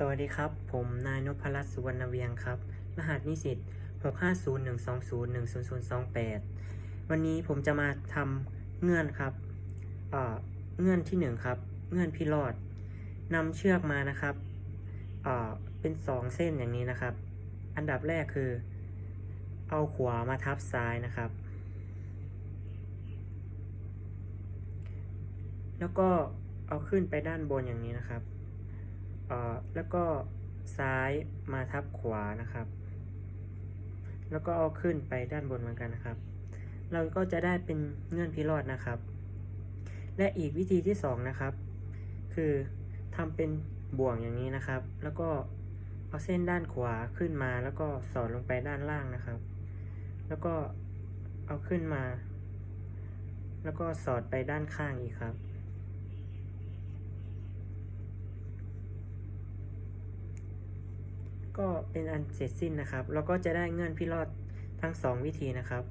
สวัสดีครับ ผมนายนพรัตน์สุวรรณเวียงครับ รหัสนิสิต65012010028 วันนี้ผมจะมาทำเงื่อนครับเงื่อนที่หนึ่งครับ เงื่อนพิรอดนำเชือกมานะครับเป็นสองเส้นอย่างนี้นะครับ อันดับแรกคือ เอาขวามาทับซ้ายนะครับ แล้วก็เอาขึ้นไปด้านบนอย่างนี้นะครับ แล้วก็ซ้ายมาทับขวานะครับ แล้วก็เอาขึ้นไปด้านบนเหมือนกันนะครับ เราก็จะได้เป็นเงื่อนพิรอดนะครับ และอีกวิธีที่สองนะครับ คือทำเป็นบ่วงอย่างนี้นะครับ แล้วก็เอาเส้นด้านขวาขึ้นมา แล้วก็สอดลงไปด้านล่างนะครับ แล้วก็เอาขึ้นมา แล้วก็สอดไปด้านข้างอีกครับ ก็เป็นอันเสร็จสิ้นนะครับ แล้วก็จะได้เงื่อนพิรอดทั้งสองวิธีนะครับ